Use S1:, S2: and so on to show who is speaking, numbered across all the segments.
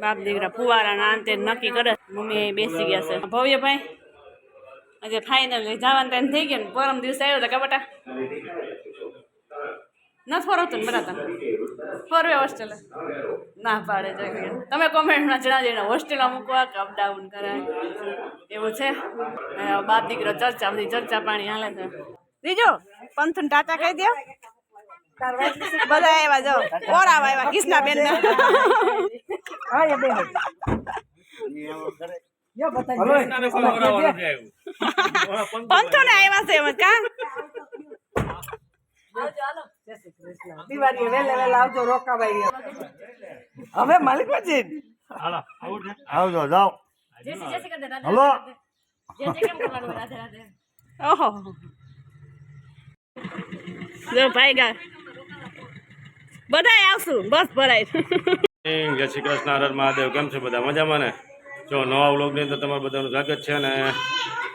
S1: બાપ દીકરા ફુવારા ના અંતે નક્કી કરે. મમ્મી એ બેસી ગયા છે. ભવ્યભાઈ, આજે ફાઇનલ જવાનું ટાઈમ થઈ ગયો પરમ દિવસે આવ્યો હતો કબટા ન ફરવતું ને બરાબર ફરવે હોસ્ટેલ ના પાડે જોઈએ તમે કોમેન્ટમાં જણાવજો હોસ્ટેલમાં મૂકવા કે અપડાઉન કરાય. એવું છે? બાપ દીકરો ચર્ચા બધી ચર્ચા પાણી હાલે છે. બીજો પંથુન ટાટા કહી દો બધા આવ્યા જો. ઓરાવ આવ્યા? કિસના બેન પંથો ને આવ્યા છે એમ કા?
S2: દિવાળીએ વહેલે વહેલા આવજો રોકાભાઈ હવે માલિકાજી
S3: આવજો જાઓ. હલો.
S1: ઓહો. જો ભાઈ ગા. બધાય આવશું બસ ભરાય.
S3: જય શ્રી કૃષ્ણ હર મહાદેવ. કેમ છે બધા? મજામાં ને? જો નવા વ્લોગની અંદર તમારું બધાનું સ્વાગત છે અને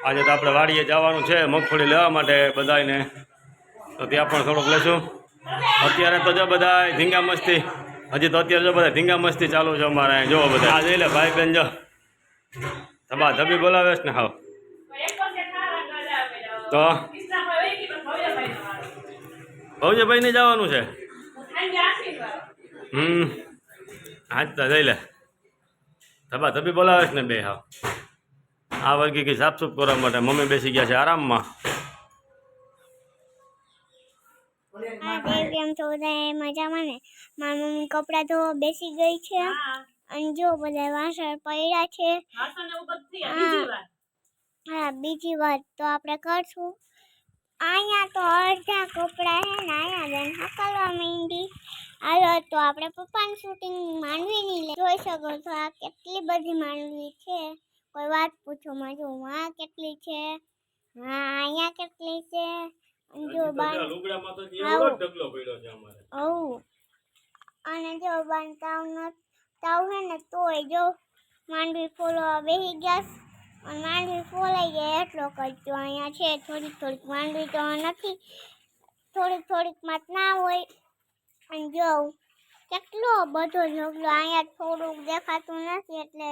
S3: આજે તો આપણે વાડીએ જવાનું છે મગફળી લેવા માટે બધાને તો ત્યાં પણ થોડુંક લેશું. અત્યારે તો જો બધા ધીંગા મસ્તી હજી તો અત્યારે જો બધા ધીંગા મસ્તી ચાલુ છે અમારે અહીં. જો બધા આ જઈ લે ભાઈ બેન જો. ધબા ધબી બોલાવે ને હાવ. તો? ભવજીભાઈને જવાનું છે. હમ. હાજ તો જઈ લે. ધબા ધબી બોલાવે છે ને બે હા આ વર્ગી કઈ સાફસૂફ કરવા માટે મમ્મી બેસી ગયા છે આરામમાં.
S4: હા કેમ છો બધા મજામાં ને? મારી મમ્મી કપડાં ધોવા બેસી ગઈ છે. અને જો બધા વાસણ પડ્યા છે. હા. બીજી વાત તો આપણે કરશું. અહીંયા તો અડધા કપડાં છે ને અહીંયા બેન હકલવા માંડી. હાલો તો આપણે પપ્પાનું શૂટિંગ માંડવીની જોઈ શકો છો આ કેટલી બધી માંડવી છે. કોઈ વાત પૂછો માં જો આ કેટલી છે? હા અહીંયા કેટલી છે? અને જો અને જો બાન તાવ ન તાવ હે ને તોય જો માંડવી ફૂલો બેસી ગયા અને માંડવી ફોલાઈ ગયા એટલો કરજો અહીંયા છે થોડીક થોડીક માંડવી તો નથી. થોડીક થોડીકમાં ના હોય. અને જો કેટલો બધો ઝગડો અહીંયા થોડુંક દેખાતું નથી એટલે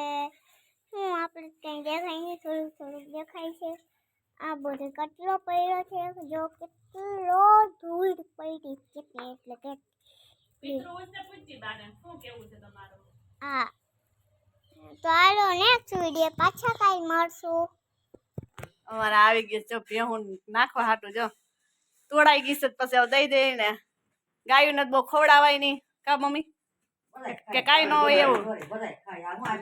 S4: હું આપણે કંઈ દેખાય નહીં થોડુંક થોડુંક દેખાય છે. આ બધો કેટલો પડ્યો છે? જો કેટલો ધૂળ પડી કેટલી એટલે કે હા તો હાલો નેક્સ્ટ વીડિયો પાછા કાંઈ મળશું.
S1: અમારે આવી ગયું જો ભેહું નાખવા હાટું જો. તોડાઈ ગઈ છે તો પછી હવે દઈ દે ને. ગાયું નથી બહુ ખવડાવાય નહીં. કા મમ્મી? કે કાંઈ ન હોય એવું.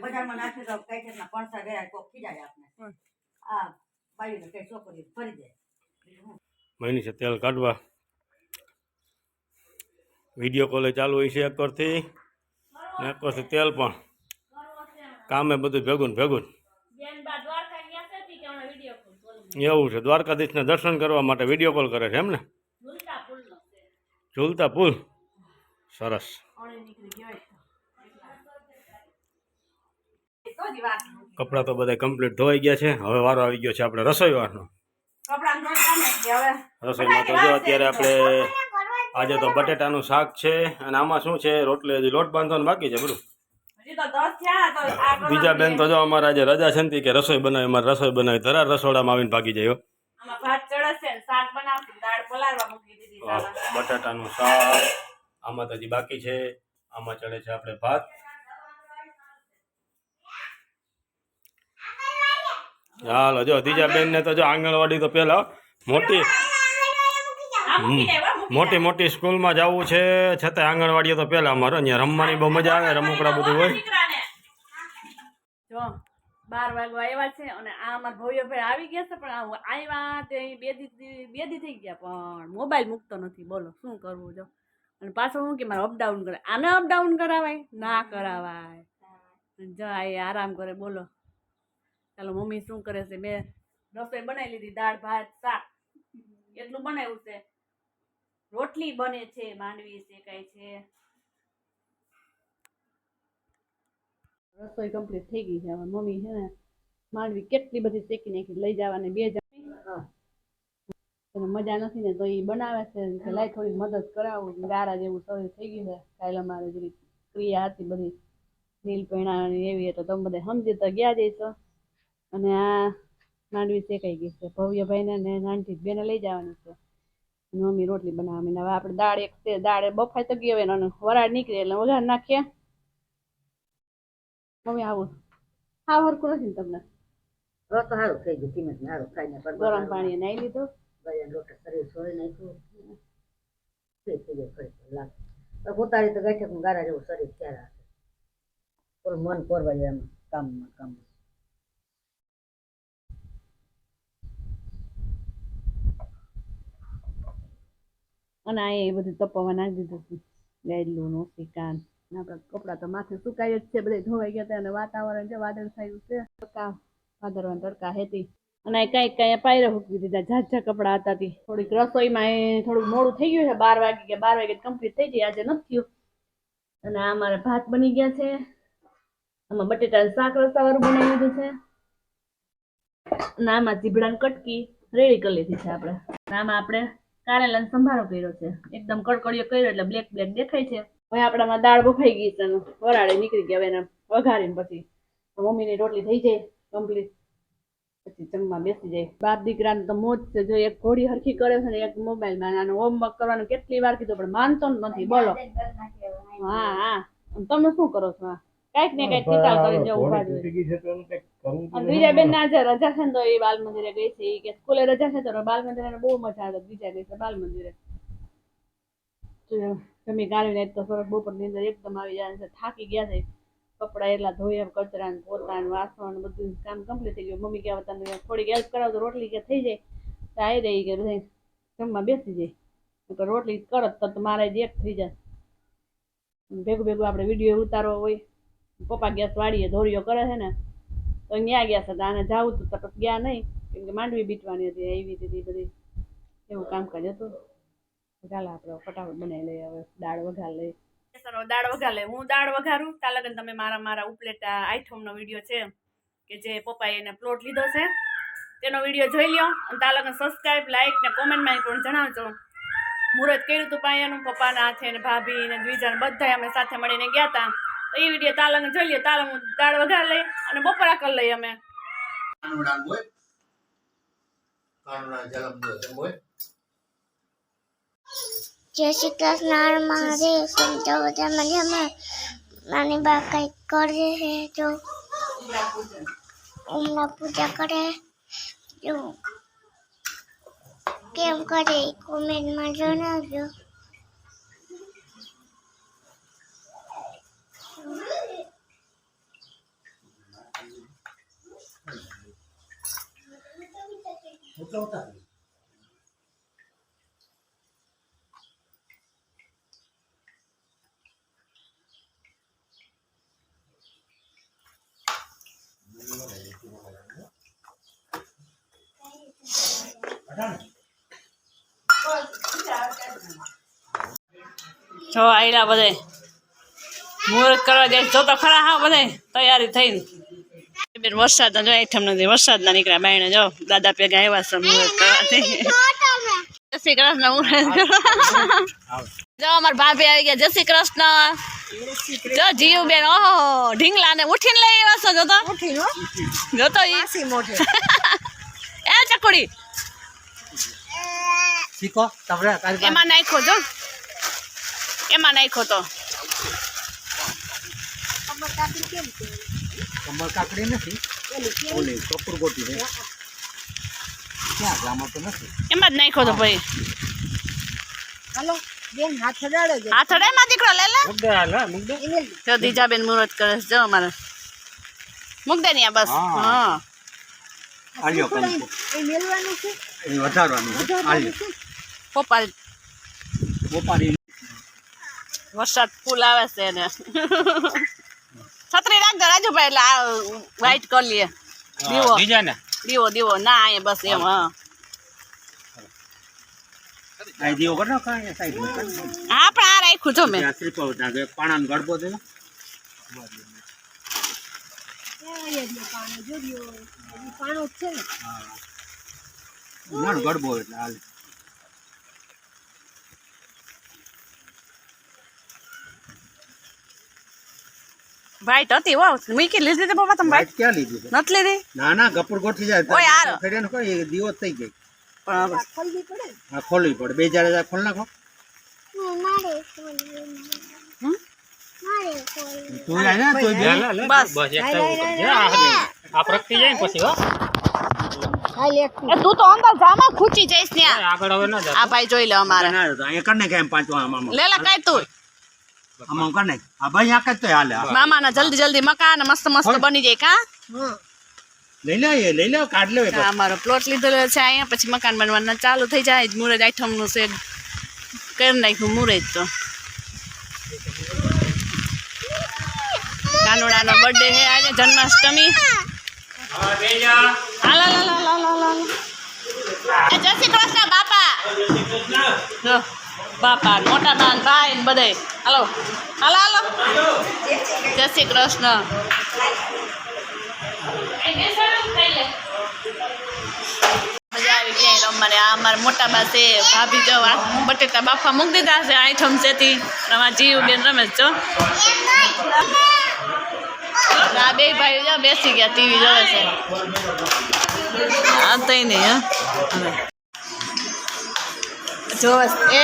S2: બજારમાં નાખી દો કઈ રીતના પણસા ગયા કોક ખીજાય આપણે આ બાયુને કઈ છોકરી ફરી દે.
S3: મહિની છે તેલ કાઢવા. વીડિયો કોલે ચાલુ હોય છે એક પરથી ને એક પરથી તેલ પણ. કામે બધું ભેગું ભેગું એવું છે. દ્વારકાધીશના દર્શન કરવા માટે વીડિયો કોલ કરે છે એમ ને? ઝૂલતા પુલ. સરસ. કપડાં તો બધા કમ્પ્લીટ ધોવાઈ ગયા છે. હવે વારો આવી ગયો છે આપણે રસોઈ વારનો રસોઈમાં તો જો અત્યારે આપણે આજે તો બટેટાનું શાક છે અને આમાં શું છે? રોટલી હજી લોટ બાંધવાનું બાકી છે બધું. બીજા બેન તો જો અમારે આજે રજા છે ને કે રસોઈ બનાવી, અમારે રસોઈ બનાવી, ધરા રસોડામાં આવીને ભાગી જાય બટાટાનું શાક આમાં તો હજી બાકી છે, આમાં ચડે છે આપણે ભાત. ચાલો જો ત્રીજા બેન ને તો જો આંગણવાડી તો પેલા મોટી. મોટી મોટી સ્કૂલમાં જવું છે છતાં આંગણવાડીએ તો પેલા અમારે, અહીંયા રમવાની બહુ મજા આવે, રમકડા બધું હોય.
S1: બાર વાગવા આવ્યા છે અને આ અમારા ભવ્યભાઈ આવી ગયા છે, પણ આવ્યા તે બે દી બે દી થઈ ગયા, પણ મોબાઈલ મૂકતો નથી. બોલો, શું કરવું જો? અને પાછું શું કે મારે અપડાઉન કરે આને અપડાઉન કરાવાય? ના કરાવાય. જો એ આરામ કરે. બોલો. ચાલો, મમ્મી શું કરે છે? મેં રસોઈ બનાવી લીધી, દાળ, ભાત, શાક. એટલું બનાવ્યું છે. રોટલી બને છે, માંડવી શેકાય છે. રસોઈ કમ્પ્લીટ થઈ ગઈ છે. હવે મમ્મી છે ને માંડવી કેટલી બધી શેકી નાખી લઈ જવાની બે જણ મજા નથી ને તો એ બનાવે છે. કે લાઈ થોડી મદદ કરાવું. ગારા જેવું શરીર થઈ ગયું છે. કાલે અમારે જેવી ક્રિયા હતી બધી નીલ પહેણાવાની એવી તો તમે બધા સમજી તો ગયા જઈશો અને આ માંડવી શેકાઈ ગઈ છે. ભવ્યભાઈને ને નાનથી બેને લઈ જવાની છે. મમ્મી રોટલી બનાવવાની ને હવે આપણે દાળ એક છે. દાળ બફાઈ તો ગઈ હવે અને વરાળ નીકળે એટલે વઘાર નાખીએ. મમ્મી આવું હા હરકું નથી ને તમને?
S2: હવે તો સારું થઈ ગયું કિંમત સારું ખાઈને
S1: ગરમ પાણી નાઈ લીધું.
S2: ગયા લોટ શરીર સોળી નાખ્યું. તો થઈ જાય ફરી લાગે. પોતાની તો ગાંઠે પણ ગારા જેવું શરીર ક્યારે હશે પણ મન પરવાય એમ કામમાં કામમાં
S1: અને આ એ બધું તપાવવા નાખી દીધું છે ગાયડલું શ્રીકાંત કાન. ને આપણા તો માથે સુકાય જ છે, બધા ધોવાઈ ગયા અને વાતાવરણ છે, વાદળ થયું છે. તડકા ભાદરવા તડકા હેતી. અને કઈ કઈ પાયરે મૂકી દીધા, ઝાઝા કપડાં હતા તી. થોડીક રસોઈમાં થોડુંક મોડું થઈ ગયું છે, બાર વાગે કે બાર વાગે કમ્પ્લીટ થઈ જાય આજે નથી થયું. અને આ મારા ભાત બની ગયા છે. આમાં બટેટાનું શાક રસાવાળું બનાવી દીધું છે. અને આમાં ચીભડાની કટકી રેડી કરી લીધી છે આપણે. આમાં આપણે કારેલાનો સંભારો કર્યો છે. એકદમ કડકડિયો કર્યો એટલે બ્લેક બ્લેક દેખાય છે. હવે આપણામાં દાળ બફાઈ ગઈ છે અને વરાળે નીકળી ગયા હવે એને વઘારીને પછી મમ્મીની રોટલી થઈ જાય કમ્પ્લીટ પછી જમવા બેસી જાય. બાપ દીકરાને તો મોજ છે. જો એક ઘોડી હરખી કરે છે ને એક મોબાઈલમાં માં હોમવર્ક કરવાનું કેટલી વાર કીધું પણ માનતો નથી. બોલો. હા હા. તમે શું કરો છો? આ? કાંઈક ને કાંઈક નિકાલ કરીને જવું ઊભા અને બીજા બેન ના આજે રજા છે ને તો એ બાલ મંદિરે ગઈ છે કે સ્કૂલે રજા છે તો બાલ મંદિરે બહુ મજા આવે બીજા ગઈ છે બાલ મંદિરે જમી ગાળીને તો સરસ બપોરની અંદર એકદમ આવી જાય છે થાકી ગયા છે. કપડા એટલા ધોયા કચરા ને પોતા ને વાસણ બધું કામ કમ્પ્લીટ થઈ ગયું. મમ્મી કહેવા તને થોડીક હેલ્પ કરાવ તો રોટલી કે થઈ જાય. તો આવી રહી કે બધા જમવા બેસી જાય. તો રોટલી કરત તો મારે જ એક થઈ જાય. ભેગું ભેગું આપણે વીડિયો ઉતારવો હોય. પપ્પા ગેસ વાળીએ ધોરીઓ કરે છે ને તો ત્યાં ગયા હતા આને જાવું તો પછી ગયા નહીં. કેમ કે માંડવી બીટવાની હતી એવી હતી બધી. એવું કામકાજ હતું. ચાલો આપણે ફટાફટ બનાવી લઈએ, હવે દાળ વઘાર લઈએ. દાળ વઘાર લે હું દાળ વઘારું. ત્યાં લગન તમે મારા મારા ઉપલેટા આઈટમનો વીડિયો છે, કે જે પપ્પાએ એને પ્લોટ લીધો છે, તેનો વીડિયો જોઈ લ્યો. અને ત્યાં લગન સબસ્ક્રાઈબ લાઈક ને કોમેન્ટમાં પણ જણાવજો. મુહૂર્ત કર્યું હતું પાયાનું પપ્પાના હાથે ને ભાભી ને દ્વિજા બધા અમે સાથે મળીને ગયા હતા તો એ વીડિયો તાલંગ જોઈ લ્યો તાલંગ દાળ વઘાર લઈ અને બપોરા કરી લઈએ અમે.
S4: જય શ્રી કૃષ્ણ મહાદેવ. સંતો બધા મજામાં? નાની બા કંઈક કરે છે જો ઓમના પૂજા કરે. જો કેમ કરે કોમેન્ટમાં જણાવજો.
S1: જો આયલા બધે. મુહૂર્ત કરવા જાય તો તો ખરા હા બધે તૈયારી થઈને બેન વરસાદ જો આઈટમ નથી વરસાદ ના નીકળ્યા બાયણે જો દાદા પેગા આવ્યા છે મુહૂર્ત કરવાથી જય શ્રી કૃષ્ણ જો અમાર ભાભી આવી ગયા જય શ્રી કૃષ્ણ. જો જીવ બેન ઓહો ઢીંગલા ને ઉઠીને લઈ આવ્યા છો જોતો જોતો એ ચકડી.
S5: શીખો
S1: એમાં નાખો જો. એમાં નાખો તો.
S5: કમર કાકડી નથી. ઓલી કપૂર ગોટી છે. ક્યાં ગામમાં તો નથી.
S1: એમાં જ નાખો તો ભાઈ.
S2: હાલો બેન હાથ અડાડે છે
S1: હાથમાં દીકરો લે લે. કરે છે જો અમારે. મૂક દે આ બસ
S5: હા. આલ્યો કંકુ
S2: એ મેળવાનું છે?
S5: એ વધારવાનું આલ્યો.
S1: પપ્પા
S5: બોપારી
S1: વરસાદ ફૂલ આવે છે એટલે આ વાઈટ કરી લઈએ દીવો.
S5: બીજા ને
S1: દીવો દીવો. ના અહીંયા બસ એમ હા.
S5: દીવો કરો.
S1: હા પણ આ રાખ્યું જો મેં.
S5: પાણા ગડબો દે
S2: પાણો છે
S5: ગડબો એટલે હાલ.
S1: વાઈટ હતી હો. મીકી લીધી હતી બાબા તમે વાઈટ
S5: ક્યાં લીધી છે?
S1: નથી લીધી?
S5: ના ના કપૂર ગોઠવી જાય.
S1: ઓય યાર.
S5: ફેરે નો કોઈ દીવો થઈ ગઈ.
S1: પણ હવે
S5: હા ખોલવી પડે. બે જારે જા ખોલ નાખો.
S4: મારે ખોલવી
S1: હમ?
S4: મારે ખોલવી.
S5: તું આય ને તું બે
S1: બસ
S6: આ પ્રગટી જાય પછી હો.
S1: તું તો અંદર જામાં ખૂચી જઈશ ત્યાં.
S6: આગળ હવે ના
S1: આ ભાઈ જોઈ લે અમારે.
S5: ના તો અહીંયા કને કેમ પાંચવા પાંચ આમાં.
S1: લે લે કઈ તું.
S5: કર નાખ આ ભાઈ આ કઈ તો હાલે.
S1: મામાના જલ્દી જલ્દી મકાન મસ્ત મસ્ત બની જાય કા?
S5: લઈ લે એ લઈ લે કાઢ લે
S1: આ અમારો પ્લોટ લીધેલો છે અહીંયા પછી મકાન બનવાના ચાલુ થઈ જાય મુરજ આઈટમનું છે. કરી નાખ્યું મુરજ તો? કાનુડાનો બર્થડે છે આજે જન્માષ્ટમી. જય શ્રી કૃષ્ણ બાપા. જો, બાપા મોટા નાન ભાઈ ને બધે. હાલો. હાલો હાલો. જય શ્રી કૃષ્ણ. મજા આવી ગઈ રમવાની. આ અમારા મોટા બા છે ભાભી જો બટેટા બાફા મૂકી દીધા છે. આઈટમ છે તી. જીવ બેન રમે છે જો. આ બે ભાઈ જો બેસી ગયા ટીવી જોવે છે. આ તઈ નહીં હા. જોવે એ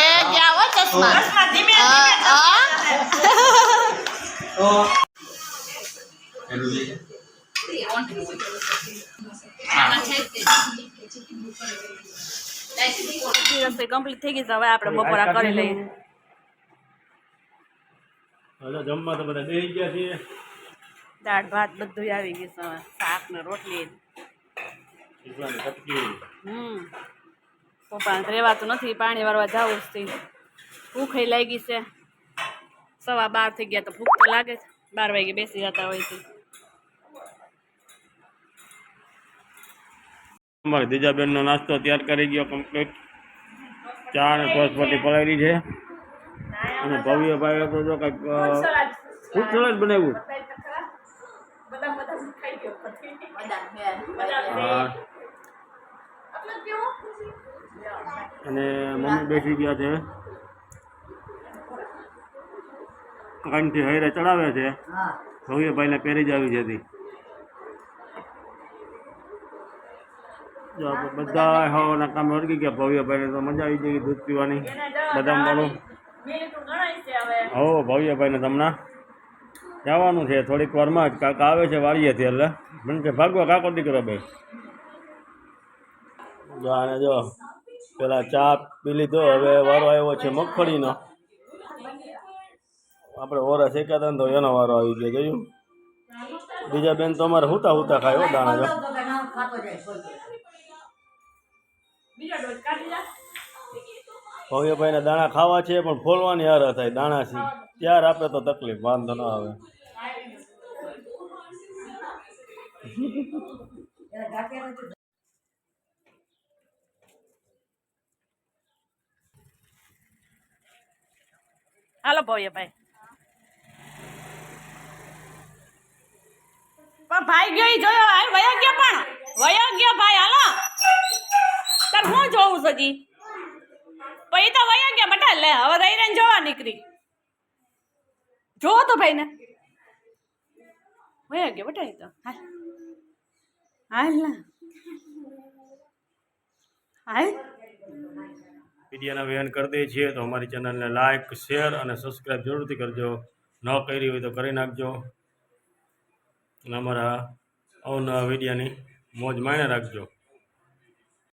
S1: રસોઈ કમ્પ્લીટ થઈ ગઈ છે. હવે આપણે બપોરા કરી લઈએ.
S3: હવે જમવા તો બધા બેસી ગયા છીએ.
S1: દાળ ભાત બધું આવી ગયું છે હવે. શાક ને રોટલી. હમ. પપ્પાને રેવાતું નથી. પાણી વારવા જવું જ ભૂખ લાગી છે. સવા બાર થઈ ગયા તો ભૂખ તો લાગે છે બાર વાગે બેસી જતા હોય છે.
S3: અમારે દીજાબેનનો નાસ્તો તૈયાર કરી ગયો કમ્પ્લીટ ચા અને ટોસપટી પલાવી છે. અને ભવ્ય ભાઈ તો જો કંઈક ફૂડ સલાડ બનાવ્યું. અને મમ્મી બેસી ગયા છે. કાનથી હૈરે ચડાવે છે.
S2: હા.
S3: ભવ્યભાઈને પહેરી જ આવી જતી બધા હવાના કામ વળગી ગયા. ભવ્યભાઈને તો મજા આવી ગઈ દૂધ પીવાની. બદામ વાળું હો ભવ્યભાઈને તમને. જવાનું છે થોડીક વારમાં જ. કાકા આવે છે વાળીએથી એટલે. મને કે ભાગવા કાકો દીકરો બે. જો આને જો પેલા ચા પી લીધો. હવે વારો આવ્યો છે મગફળીનો. આપણે ઓરા શેકાતા ને તો એનો વારો આવી ગયો, જોયું? બીજા બેન તો અમારે હુતા હુતા ખાય, હો, દાણા
S2: ખાતો જાય
S3: દાણા ખાવા છે, પણ ફોલવાની હાર થાય, દાણા છે. ત્યાર આપે તો તકલીફ, વાંધો ન આવે.
S1: હાલો ભવ્યભાઈ. પણ ભાઈ ગયો ઈ જોયો આ વયો ગયો પણ. વયો ગયો ભાઈ, હાલો. તાર હું જોઉં સજી? પછી તો વયો ગયા બટા લે, હવે રહીને જોવા નીકળી. જોવો તો ભાઈ ને વયો ગયો બટા તો. હાલ. હાલ ના હાલ.
S3: વિડીયોના વેન કરી દઈએ છીએ તો અમારી ચેનલને લાઇક શેર અને સબસ્ક્રાઈબ જરૂરથી કરજો. ન કરી હોય તો કરી નાખજો. અને અમારા આવનારા વિડીયાની મોજ માણે રાખજો.